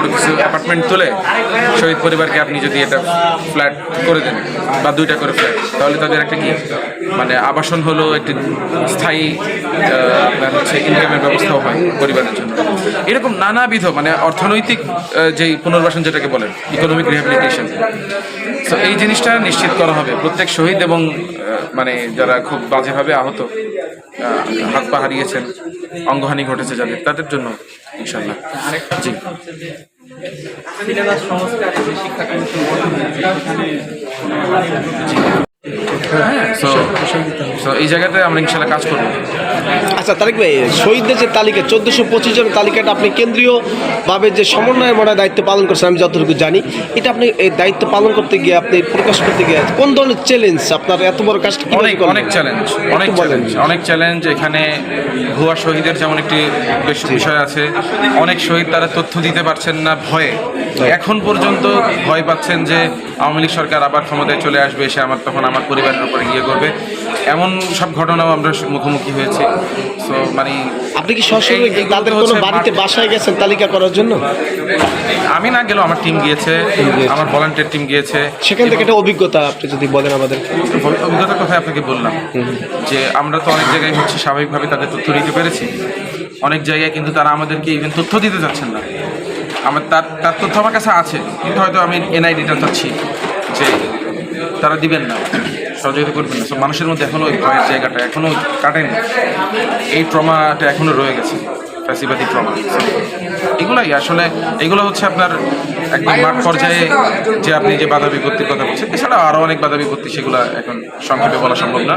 বড় কিছু অ্যাপার্টমেন্ট তুলে শহীদ পরিবারকে আপনি যদি এটা ফ্ল্যাট করে দেন বা দুইটা করে ফ্ল্যাট তাহলে তাদের একটা কি? মানে আবাসন হলো একটি স্থায়ী আপনার হচ্ছে ইনকামের ব্যবস্থাও হয় পরিবারের জন্য। এরকম নানাবিধ মানে অর্থনৈতিক যেই পুনর্বাসন যেটাকে বলেন ইকোনমিক রিহ্যাবিলিটেশন তো এই জিনিসটা নিশ্চিত করা হবে। প্রত্যেক শহীদ এবং মানে যারা খুব বাজেভাবে আহত হাত পা হারিয়েছেন অঙ্গহানি ঘটেছে যাদের তাদের জন্য ইনশাল্লাহ জি। হ্যাঁ এই জায়গাতে আমরা ইনশাল্লাহ কাজ করব। আচ্ছা তারেক ভাই শহীদদের যে তালিকা চোদ্দশো পঁচিশ জনের তালিকাটা আপনি কেন্দ্রীয়ভাবে যে সমন্বয় মনে দায়িত্ব পালন করছেন আমি যতটুকু জানি এটা আপনি এই দায়িত্ব পালন করতে গিয়ে আপনি প্রকাশ করতে গিয়ে কোন ধরনের চ্যালেঞ্জ আপনার এত বড় কাজটা অনেক অনেক চ্যালেঞ্জ অনেক চ্যালেঞ্জ অনেক চ্যালেঞ্জ এখানে ভুয়া শহীদের যেমন একটি বেশ বিষয় আছে অনেক শহীদ তারা তথ্য দিতে পারছেন না ভয়ে। এখন পর্যন্ত ভয় পাচ্ছেন যে আওয়ামী লীগ সরকার আবার ক্ষমতায় চলে আসবে এসে আমার তখন আমার পরিবারের উপরে গিয়ে করবে। এমন সব ঘটনাও আমরা মুখোমুখি হয়েছি। সো মানে আপনি কি এই- তাদের কোনো বাড়িতে বাসায় গেছেন তালিকা করার জন্য? আমি না গেলেও আমার টিম গিয়েছে। আমার ভলান্টিয়ার টিম গিয়েছে। সেখান থেকে একটা অভিজ্ঞতা আপনি যদি বলেন আমাদের। অভিজ্ঞতার কথা আপনাকে বললাম। যে আমরা তো অনেক জায়গায় হচ্ছে স্বাভাবিকভাবে তাদের তথ্য নিতে পেরেছি। অনেক জায়গায় কিন্তু তারা আমাদেরকে ইভেন তথ্য দিতে চাচ্ছেন না। আমার তার তার তথ্য আমার কাছে আছে। কিন্তু হয়তো আমি এনআইডিটা চাচ্ছি যে তারা দিবেন না। সহযোগিতা করবেন না। মানুষের মধ্যে এখনও ওই ভয়ের জায়গাটা এখনও কাটেনি। এই ট্রমাটা এখনও রয়ে গেছে, ফ্যাসিবাদী ট্রমা। এগুলাই আসলে, এগুলো হচ্ছে আপনার একদম মাঠ পর্যায়ে যে আপনি যে বাধা বিপত্তির কথা বলছেন এছাড়াও আরও অনেক বাধা বিপত্তি সেগুলো এখন সংক্ষেপে বলা সম্ভব না।